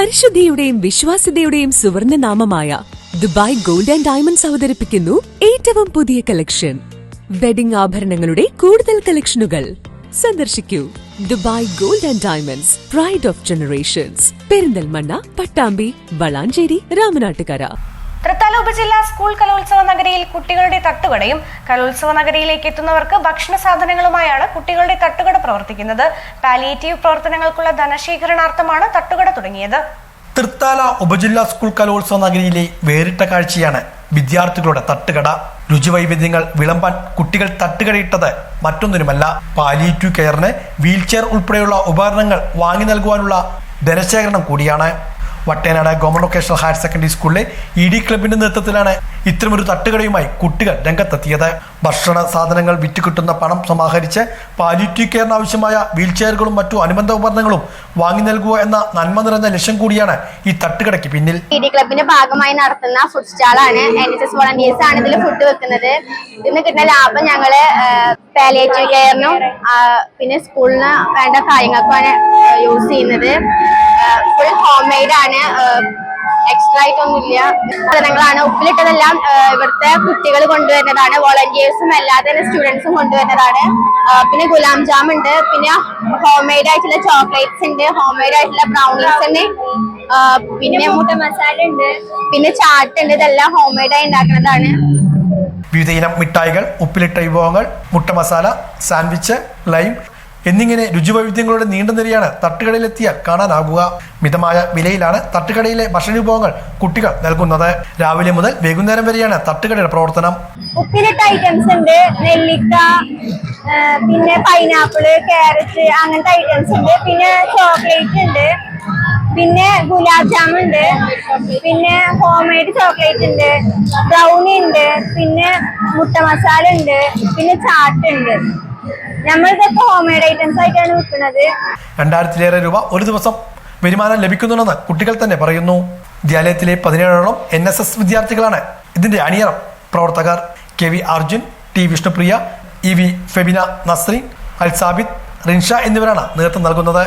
പരിശുദ്ധിയുടെയും വിശ്വാസ്യതയുടെയും സുവർണ നാമമായ ദുബായ് ഗോൾഡ് ആൻഡ് ഡയമണ്ട്സ് അവതരിപ്പിക്കുന്നു ഏറ്റവും പുതിയ കളക്ഷൻ വെഡിംഗ് ആഭരണങ്ങളുടെ കൂടുതൽ കളക്ഷനുകൾ സന്ദർശിക്കൂ. Dubai gold and diamonds pride of generations Perinthalmanna Pattambi Valanchery Ramanattukara. Thrithala ഉപജില്ല സ്കൂൾ കലോത്സവ നഗരിയിൽ കുട്ടികളുടെ തട്ടുകടയും കലോത്സവ നഗരിയിലേക്ക് എത്തുന്നവർക്ക് ഭക്ഷണ സാധനങ്ങളുമായാണ് കുട്ടികളുടെ തട്ടുകട പ്രവർത്തിക്കുന്നത്. പാലിയേറ്റീവ് പ്രവർത്തനങ്ങൾക്കുള്ള ധനശേഖരണാർത്ഥമാണ് തട്ടുകട തുടങ്ങിയത്. തൃത്താല ഉപജില്ലാ സ്കൂൾ കലോത്സവ നഗരിയിലെ വേറിട്ട കാഴ്ചയാണ് വിദ്യാർത്ഥികളുടെ തട്ടുകട. രുചിവൈവിധ്യങ്ങൾ വിളമ്പാൻ കുട്ടികൾ തട്ടുകടയിട്ടത് മറ്റൊന്നിനുമല്ല. പാലിയേറ്റീവ് കെയറിന് വീൽചെയർ ഉൾപ്പെടെയുള്ള ഉപകരണങ്ങൾ വാങ്ങി നൽകുവാനുള്ള ധനശേഖരണം കൂടിയാണ്. Vattenad government vocational higher secondary സ്കൂളിലെ ഇ ഡി ക്ലബിന്റെ നേതൃത്വത്തിലാണ് ഒരു തട്ടുകടയുമായി കുട്ടികൾ രംഗത്തെത്തിയത്. ഭക്ഷണ സാധനങ്ങൾ വിറ്റ് കിട്ടുന്ന പണം സമാഹരിച്ച് പാലിയേറ്റീവ് കെയറിന് ആവശ്യമായ വീൽചെയറുകളും മറ്റു അനുബന്ധ ഉപകരണങ്ങളും വാങ്ങി നൽകുക എന്ന നന്മ നിറഞ്ഞ ലക്ഷ്യം കൂടിയാണ് ഈ തട്ടുകടയ്ക്ക് പിന്നിൽ. ക്ലബിന്റെ ഭാഗമായി നടത്തുന്ന ഫുഡ് സ്റ്റാളാണ് എൻ എസ് എസ് വോളണ്ടിയേഴ്സ് ആണ് ഇതിൽ ഫുഡ് വെക്കുന്നത്. ഇതിന് കിട്ടുന്ന ലാഭം ഞങ്ങൾ പാലിയേറ്റീവ് കെയറിനും പിന്നെ സ്കൂളിന് വേണ്ട കാര്യങ്ങൾക്കാണ് യൂസ് ചെയ്യുന്നത്. ഫുൾ ഹോം മെയ്ഡ് ആണ്. എക്സ്ട്രാ ആയിട്ടൊന്നുമില്ല. സാധനങ്ങളാണ്. ഉപ്പിലിട്ടതെല്ലാം ഇവിടുത്തെ കുട്ടികൾ കൊണ്ടുവരുന്നതാണ്. വോളണ്ടിയേഴ്സും അല്ലാതെ തന്നെ സ്റ്റുഡൻസും കൊണ്ടുവരുന്നതാണ്. പിന്നെ ഗുലാം ജാം ഉണ്ട്. പിന്നെ ഹോം മെയ്ഡ് ആയിട്ടുള്ള ചോക്ലേറ്റ്സ് ഉണ്ട്. ഹോം മെയ്ഡ് ആയിട്ടുള്ള ബ്രൗണീസ് ഉണ്ട്. പിന്നെ മുട്ട മസാല ഉണ്ട്. പിന്നെ ചാട്ട് ഉണ്ട്. ഇതെല്ലാം ഹോം മെയ്ഡ് ആയി ഉണ്ടാക്കുന്നതാണ്. വിവിധ ഇനം മിഠായികൾ ഉപ്പിലിട്ട വിഭവങ്ങൾ മുട്ട മസാല സാൻഡ്വിച്ച് ലൈം എന്നിങ്ങനെ രുചിവൈവിധ്യങ്ങളുടെ നീണ്ട നിരയാണ് തട്ടുകടയിലെത്തിയാൽ കാണാനാകുക മിതമായ വിലയിലാണ് തട്ടുകടയിലെ ഭക്ഷണ വിഭവങ്ങൾ കുട്ടികൾ നൽകുന്നത്. രാവിലെ മുതൽ വൈകുന്നേരം വരെയാണ് തട്ടുകടയുടെ പ്രവർത്തനം. ഉപ്പിലിട്ട ഐറ്റംസ് ഉണ്ട്. നെല്ലിക്ക പിന്നെ പൈനാപ്പിൾ കാരറ്റ് അങ്ങനത്തെ ഐറ്റംസ് ഉണ്ട്. പിന്നെ ചോക്ലേറ്റ് ഉണ്ട്. പിന്നെ ഗുലാബ് ജാം ഉണ്ട്. പിന്നെ ഹോം മെയ്ഡ് ചോക്ലേറ്റ് ഉണ്ട്. ബ്രൗണി ഉണ്ട്. പിന്നെ മുട്ട മസാല ഉണ്ട്. പിന്നെ ചാട്ട് ഉണ്ട്. ഐറ്റംസ് ആയിട്ടാണ് രണ്ടായിരത്തിലേറെ രൂപ ഒരു ദിവസം വരുമാനം ലഭിക്കുന്നുണ്ടെന്ന് കുട്ടികൾ തന്നെ പറയുന്നു. വിദ്യാലയത്തിലെ പതിനേഴോളം എൻ എസ് എസ് വിദ്യാർത്ഥികളാണ് ഇതിന്റെ അണിയറം. പ്രവർത്തകർ K V Arjun T Vishnupriya E V Febina Nasreen Al Sabid Rinsha എന്നിവരാണ് നേതൃത്വം നൽകുന്നത്.